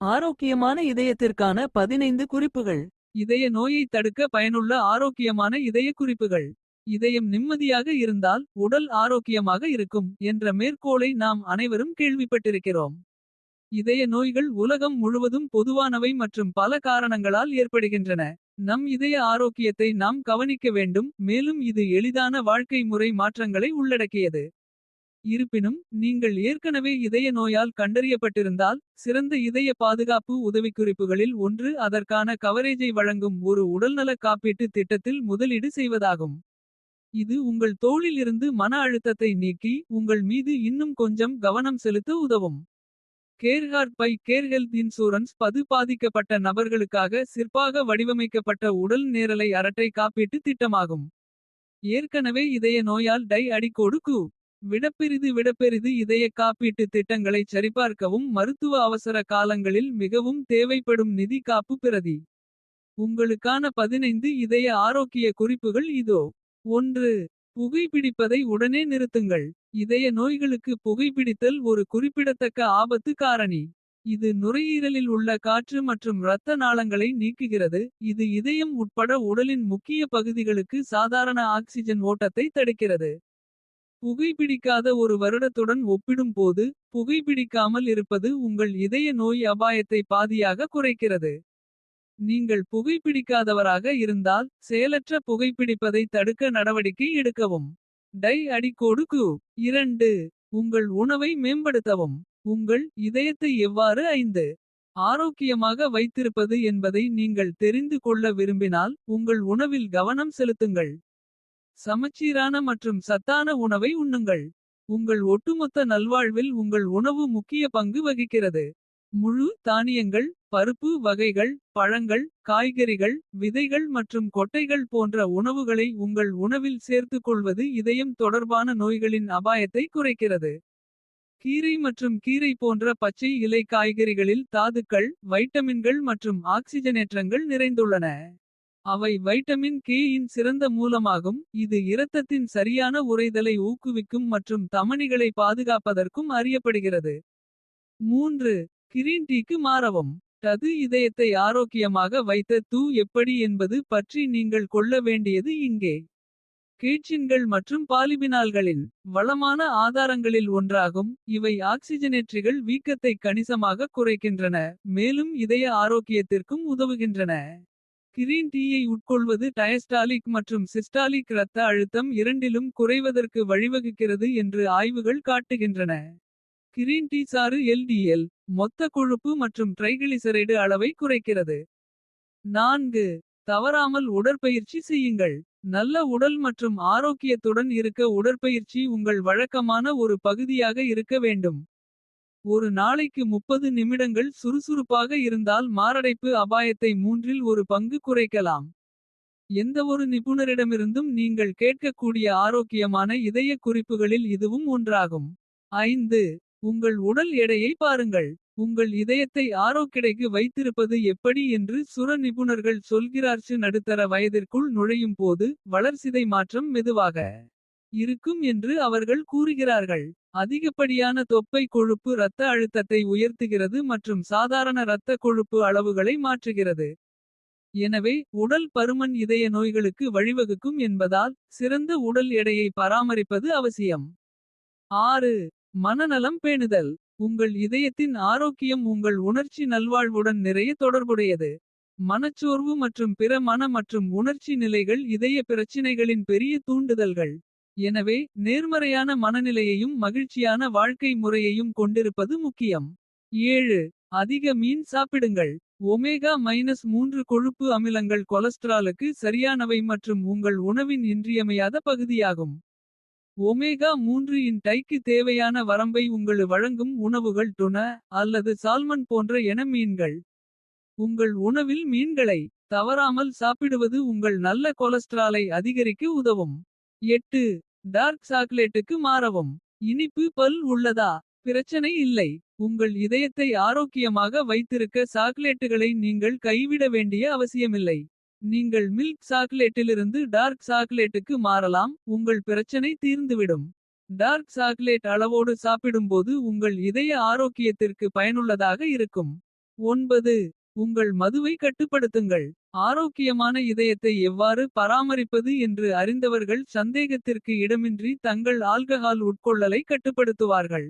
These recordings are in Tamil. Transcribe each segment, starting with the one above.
ஆரோக்கியமான இதயத்திற்கான பதினைந்து குறிப்புகள். இதய நோயை தடுக்க பயனுள்ள ஆரோக்கியமான இதய குறிப்புகள். இதயம் நிம்மதியாக இருந்தால் உடல் ஆரோக்கியமாக இருக்கும். என்ற மேற்கோளை நாம் அனைவரும் கேள்விப்பட்டிருக்கிறோம். இதய நோய்கள் உலகம் முழுவதும் பொதுவானவை மற்றும் பல காரணங்களால் ஏற்படுகின்றன. நம் இதய ஆரோக்கியத்தை நாம் கவனிக்க வேண்டும். மேலும் இது எளிதான வாழ்க்கை முறை மாற்றங்களை உள்ளடக்கியது. இருப்பினும் நீங்கள் ஏற்கனவே இதய நோயால் கண்டறியப்பட்டிருந்தால். சிறந்த இதய பாதுகாப்பு உதவிக்குறிப்புகளில் ஒன்று அதற்கான கவரேஜை வழங்கும் ஒரு உடல்நல காப்பீட்டு திட்டத்தில் முதலீடு செய்வதாகும். இது உங்கள் தோளில் இருந்து மன அழுத்தத்தை நீக்கி. உங்கள் மீது இன்னும் கொஞ்சம் கவனம் செலுத்த உதவும். Care heart by care health insurance பது பாதிக்கப்பட்ட நபர்களுக்காக சிற்பாக வடிவமைக்கப்பட்ட உடல் நேரலை அரட்டை காப்பீட்டு திட்டமாகும். ஏற்கனவே இதய நோயால் டை அடிக்கோடு கு. விடப்பெரிது விடப்பெரிது இதய காப்பீட்டு திட்டங்களை சரிபார்க்கவும். மருத்துவ அவசர காலங்களில் மிகவும் தேவைப்படும் நிதி காப்பு பிரதி. உங்களுக்கான பதினைந்து இதய ஆரோக்கிய குறிப்புகள் இதோ. ஒன்று புகைப்பிடிப்பதை உடனே நிறுத்துங்கள். இதய நோய்களுக்கு புகைப்பிடித்தல் ஒரு குறிப்பிடத்தக்க ஆபத்து காரணி. இது நுரையீரலில் உள்ள காற்று மற்றும் இரத்த நாளங்களை நீக்குகிறது. இது இதயம் உட்பட உடலின் முக்கிய பகுதிகளுக்கு சாதாரண ஆக்சிஜன் ஓட்டத்தை தடுக்கிறது. புகைப்பிடிக்காத ஒரு வருடத்துடன் ஒப்பிடும்போது. புகைப்பிடிக்காமல் இருப்பது உங்கள் இதய நோய் அபாயத்தை பாதியாக குறைக்கிறது. நீங்கள் புகைப்பிடிக்காதவராக இருந்தால். செயலற்ற புகைப்பிடிப்பதை தடுக்க நடவடிக்கை எடுக்கவும். டை அடிக்கோடு கு இரண்டு உங்கள் உணவை மேம்படுத்தவும். உங்கள் இதயத்தை எவ்வாறு ஐந்து. ஆரோக்கியமாக வைத்திருப்பது என்பதை நீங்கள் தெரிந்து கொள்ள விரும்பினால். உங்கள் உணவில் கவனம் செலுத்துங்கள். சமச்சீரான மற்றும் சத்தான உணவை உண்ணுங்கள். உங்கள் ஒட்டுமொத்த நல்வாழ்வில் உங்கள் உணவு முக்கிய பங்கு வகிக்கிறது. முழு தானியங்கள் பருப்பு வகைகள் பழங்கள் காய்கறிகள். விதைகள் மற்றும் கொட்டைகள் போன்ற உணவுகளை உங்கள் உணவில் சேர்த்துக்கொள்வது. இதயம் தொடர்பான நோய்களின் அபாயத்தை குறைக்கிறது. கீரை மற்றும் கீரை போன்ற பச்சை இலை காய்கறிகளில் தாதுக்கள். வைட்டமின்கள் மற்றும் ஆக்சிஜனேற்றங்கள் நிறைந்துள்ளன. அவை வைட்டமின் கே இன் சிறந்த மூலமாகும். இது இரத்தத்தின் சரியான உறைதலை ஊக்குவிக்கும் மற்றும் தமனிகளை பாதுகாப்பதற்கும் அறியப்படுகிறது. மூன்று கிரீன் டீக்கு மாறவும். தது இதயத்தை ஆரோக்கியமாக வைத்த தூ எப்படி என்பது பற்றி நீங்கள் கொள்ள வேண்டியது இங்கே. கீழ்ச்சின்கள் மற்றும் பாலிபினால்களின் வளமான ஆதாரங்களில் ஒன்றாகும். இவை ஆக்சிஜனேற்றிகள் வீக்கத்தை கணிசமாக குறைக்கின்றன. மேலும் இதய ஆரோக்கியத்திற்கும் உதவுகின்றன. கிரீன் டீயை உட்கொள்வது டயஸ்டாலிக் மற்றும் சிஸ்டாலிக் இரத்த அழுத்தம் இரண்டிலும் குறைவதற்கு வழிவகுக்கிறது என்று ஆய்வுகள் காட்டுகின்றன. கிரீன் டீ சாறு எல்டிஎல் மொத்த கொழுப்பு மற்றும் ட்ரைகிளிசரைடு அளவை குறைக்கிறது. நான்கு தவறாமல் உடற்பயிற்சி செய்யுங்கள். நல்ல உடல் மற்றும் ஆரோக்கியத்துடன் இருக்க உடற்பயிற்சி உங்கள் வழக்கமான ஒரு பகுதியாக இருக்க வேண்டும். ஒரு நாளைக்கு 30 நிமிடங்கள் சுறுசுறுப்பாக இருந்தால் மாரடைப்பு அபாயத்தை மூன்றில் ஒரு பங்கு குறைக்கலாம். எந்தவொரு நிபுணரிடமிருந்தும் நீங்கள் கேட்கக்கூடிய ஆரோக்கியமான இதய குறிப்புகளில் இதுவும் ஒன்றாகும். ஐந்து உங்கள் உடல் எடையை பாருங்கள். உங்கள் இதயத்தை ஆரோக்கிடைக்கு வைத்திருப்பது எப்படி என்று சுர நிபுணர்கள் சொல்கிறார்ச்சு நடுத்தர வயதிற்குள் நுழையும் போது. வளர்சிதை மாற்றம் மெதுவாக இருக்கும் என்று அவர்கள் கூறுகிறார்கள். அதிகப்படியான தொப்பை கொழுப்பு இரத்த அழுத்தத்தை உயர்த்துகிறது மற்றும் சாதாரண இரத்த கொழுப்பு அளவுகளை மாற்றுகிறது. எனவே உடல் பருமன் இதய நோய்களுக்கு வழிவகுக்கும் என்பதால். சிறந்த உடல் எடையை பராமரிப்பது அவசியம். ஆறு மனநலம் பேணுதல் உங்கள் இதயத்தின் ஆரோக்கியம் உங்கள் உணர்ச்சி நல்வாழ்வுடன் நிறைய தொடர்புடையது. மனச்சோர்வு மற்றும் பிற மன மற்றும் உணர்ச்சி நிலைகள் இதய பிரச்சினைகளின் பெரிய தூண்டுதல்கள். எனவே நேர்மறையான மனநிலையையும் மகிழ்ச்சியான வாழ்க்கை முறையையும் கொண்டிருப்பது முக்கியம். ஏழு அதிக மீன் சாப்பிடுங்கள். ஒமேகா மைனஸ் மூன்று கொழுப்பு அமிலங்கள் கொலஸ்ட்ராலுக்கு சரியானவை மற்றும் உங்கள் உணவின் இன்றியமையாத பகுதியாகும். ஒமேகா மூன்று இன் டைக்கு தேவையான வரம்பை உங்களு வழங்கும் உணவுகள் டுன அல்லது சால்மன் போன்ற என மீன்கள். உங்கள் உணவில் மீன்களை தவறாமல் சாப்பிடுவது உங்கள் நல்ல கொலஸ்ட்ராலை அதிகரிக்க உதவும். எட்டு டார்க் சாக்லேட்டுக்கு மாறவும். இனிப்பு பல் உள்ளதா பிரச்சனை இல்லை. உங்கள் இதயத்தை ஆரோக்கியமாக வைத்திருக்க சாக்லேட்டுகளை நீங்கள் கைவிட வேண்டிய அவசியமில்லை. நீங்கள் மில்க் சாக்லேட்டிலிருந்து டார்க் சாக்லேட்டுக்கு மாறலாம். உங்கள் பிரச்சனை தீர்ந்துவிடும். டார்க் சாக்லேட் அளவோடு சாப்பிடும்போது உங்கள் இதய ஆரோக்கியத்திற்கு பயனுள்ளதாக இருக்கும். ஒன்பது உங்கள் மதுவை கட்டுப்படுத்துங்கள். ஆரோக்கியமான இதயத்தை எவ்வாறு பராமரிப்பது என்று அறிந்தவர்கள் சந்தேகத்திற்கு இடமின்றி தங்கள் ஆல்கஹால் உட்கொள்ளலை கட்டுப்படுத்துவார்கள்.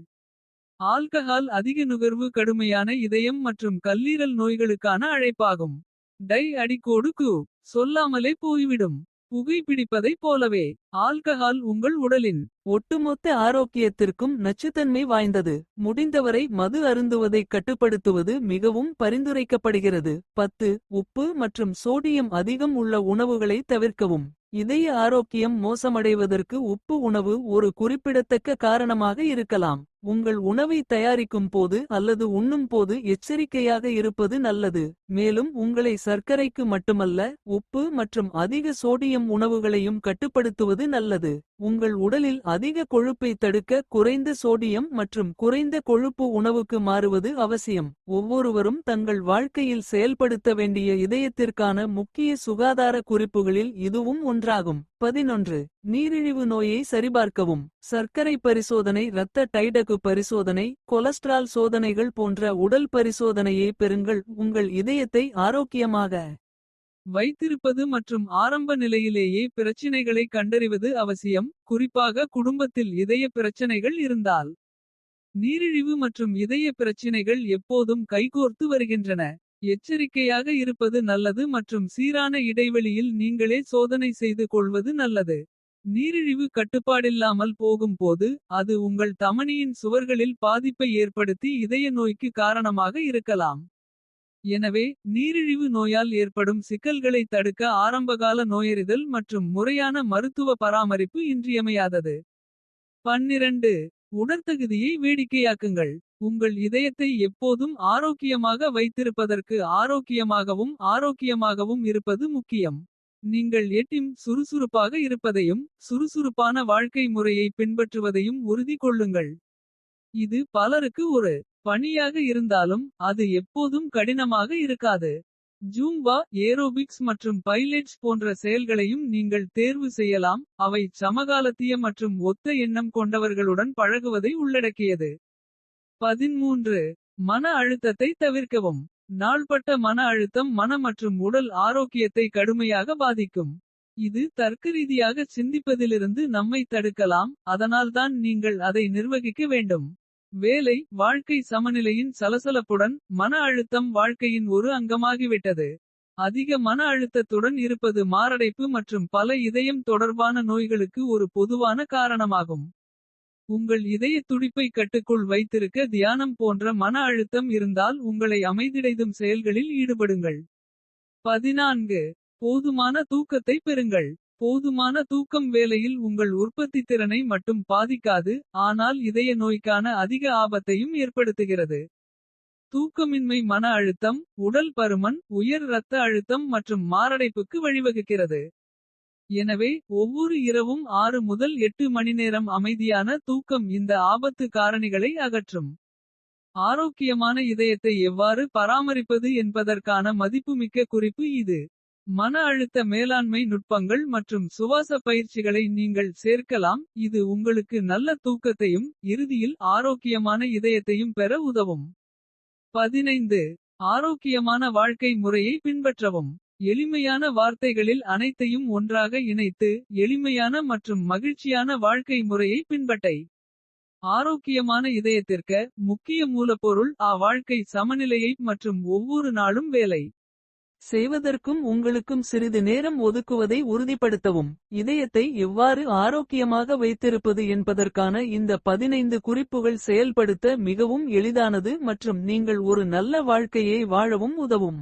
ஆல்கஹால் அதிக நுகர்வு கடுமையான இதயம் மற்றும் கல்லீரல் நோய்களுக்கான அழைப்பாகும். டை அடிக்கோடு கு. சொல்லாமலே போய்விடும். புகைப்பிடிப்பதைப் போலவே ஆல்கஹால் உங்கள் உடலின் ஒட்டுமொத்த ஆரோக்கியத்திற்கும் நச்சுத்தன்மை வாய்ந்தது. முடிந்தவரை மது அருந்துவதைக் கட்டுப்படுத்துவது மிகவும் பரிந்துரைக்கப்படுகிறது. பத்து உப்பு மற்றும் சோடியம் அதிகம் உள்ள உணவுகளை தவிர்க்கவும். இதய ஆரோக்கியம் மோசமடைவதற்கு உப்பு உணவு ஒரு குறிப்பிடத்தக்க காரணமாக இருக்கலாம். உங்கள் உணவை தயாரிக்கும் போது அல்லது உண்ணும் போது எச்சரிக்கையாக இருப்பது நல்லது. மேலும் உங்களை சர்க்கரைக்கு மட்டுமல்ல உப்பு மற்றும் அதிக சோடியம் உணவுகளையும் கட்டுப்படுத்துவது நல்லது. உங்கள் உடலில் அதிக கொழுப்பை தடுக்க குறைந்த சோடியம் மற்றும் குறைந்த கொழுப்பு உணவுக்கு மாறுவது அவசியம். ஒவ்வொருவரும் தங்கள் வாழ்க்கையில் செயல்படுத்த வேண்டிய இதயத்திற்கான முக்கிய சுகாதார குறிப்புகளில் இதுவும் ஒன்றாகும். பதினொன்று. நீரிழிவு நோயை சரிபார்க்கவும். சர்க்கரை பரிசோதனை இரத்த டைடகு பரிசோதனை கொலஸ்ட்ரால் சோதனைகள் போன்ற உடல் பரிசோதனையை பெறுங்கள். உங்கள் இதயத்தை ஆரோக்கியமாக வைத்திருப்பது மற்றும் ஆரம்ப நிலையிலேயே பிரச்சினைகளை கண்டறிவது அவசியம். குறிப்பாக குடும்பத்தில் இதய பிரச்சனைகள் இருந்தால். நீரிழிவு மற்றும் இதய பிரச்சினைகள் எப்போதும் கைகோர்த்து வருகின்றன. எச்சரிக்கையாக இருப்பது நல்லது மற்றும் சீரான இடைவெளியில் நீங்களே சோதனை செய்து கொள்வது நல்லது. நீரிழிவு கட்டுப்பாடில்லாமல் போகும்போது அது உங்கள் தமனியின் சுவர்களில் பாதிப்பை ஏற்படுத்தி இதய நோய்க்கு காரணமாக இருக்கலாம். எனவே நீரிழிவு நோயால் ஏற்படும் சிக்கல்களை தடுக்க ஆரம்பகால நோயறிதல் மற்றும் முறையான மருத்துவ பராமரிப்பு இன்றியமையாதது. பன்னிரண்டு உடற்தகுதியை வேடிக்கையாக்குங்கள். உங்கள் இதயத்தை எப்போதும் ஆரோக்கியமாக வைத்திருப்பதற்கு ஆரோக்கியமாகவும் ஆரோக்கியமாகவும் இருப்பது முக்கியம். நீங்கள் எட்டிம் சுறுசுறுப்பாக இருப்பதையும் சுறுசுறுப்பான வாழ்க்கை முறையை பின்பற்றுவதையும் உறுதி கொள்ளுங்கள். இது பலருக்கு ஒரு பணியாக இருந்தாலும் அது எப்போதும் கடினமாக இருக்காது. ஜூம்பா ஏரோபிக்ஸ் மற்றும் பைலட்ஸ் போன்ற செயல்களையும் நீங்கள் தேர்வு செய்யலாம் அவை சமகாலத்திய மற்றும் ஒத்த எண்ணம் கொண்டவர்களுடன் பழகுவதை உள்ளடக்கியது. பதிமூன்று மன அழுத்தத்தை தவிர்க்கவும். நாள்பட்ட மன அழுத்தம் மன மற்றும் உடல் ஆரோக்கியத்தை கடுமையாக பாதிக்கும். இது தர்க்கரீதியாக சிந்திப்பதிலிருந்து நம்மை தடுக்கலாம் அதனால்தான் நீங்கள் அதை நிர்வகிக்க வேண்டும். வேலை வாழ்க்கை சமநிலையின் சலசலப்புடன் மன அழுத்தம் வாழ்க்கையின் ஒரு அங்கமாகிவிட்டது. அதிக மன அழுத்தத்துடன் இருப்பது மாரடைப்பு மற்றும் பல இதயம் தொடர்பான நோய்களுக்கு ஒரு பொதுவான காரணமாகும். உங்கள் இதய துடிப்பை கட்டுக்குள் வைத்திருக்க தியானம் போன்ற மன அழுத்தம் இருந்தால் உங்களை அமைதிடைதும் செயல்களில் ஈடுபடுங்கள். பதினான்கு. போதுமான தூக்கத்தை பெறுங்கள். போதுமான தூக்கம் வேலையில் உங்கள் உற்பத்தி திறனை மட்டும் பாதிக்காது ஆனால் இதய நோய்க்கான அதிக ஆபத்தையும் ஏற்படுத்துகிறது. தூக்கமின்மை மன அழுத்தம் உடல் பருமன் உயர் இரத்த அழுத்தம் மற்றும் மாரடைப்புக்கு வழிவகுக்கிறது. எனவே ஒவ்வொரு இரவும் ஆறு முதல் எட்டு மணிநேரம் அமைதியான தூக்கம் இந்த ஆபத்து காரணிகளை அகற்றும். ஆரோக்கியமான இதயத்தை எவ்வாறு பராமரிப்பது என்பதற்கான மதிப்புமிக்க குறிப்பு இது. மன அழுத்த மேலாண்மை நுட்பங்கள் மற்றும் சுவாச பயிற்சிகளை நீங்கள் சேர்க்கலாம். இது உங்களுக்கு நல்ல தூக்கத்தையும் இறுதியில் ஆரோக்கியமான இதயத்தையும் பெற உதவும். பதினைந்து. ஆரோக்கியமான வாழ்க்கை முறையை பின்பற்றவும். எளிமையான வார்த்தைகளில் அனைத்தையும் ஒன்றாக இணைத்து எளிமையான மற்றும் மகிழ்ச்சியான வாழ்க்கை முறையை பின்பற்றை. ஆரோக்கியமான இதயத்திற்க முக்கிய மூலப்பொருள் ஆ வாழ்க்கை சமநிலையை மற்றும் ஒவ்வொரு நாளும் வேலை. செய்வதற்கும் உங்களுக்கும் சிறிது நேரம் ஒதுக்குவதை உறுதிப்படுத்தவும். இதயத்தை எவ்வாறு ஆரோக்கியமாக வைத்திருப்பது என்பதற்கான இந்த பதினைந்து குறிப்புகள் செயல்படுத்த மிகவும் எளிதானது மற்றும் நீங்கள் ஒரு நல்ல வாழ்க்கையை வாழவும் உதவும்.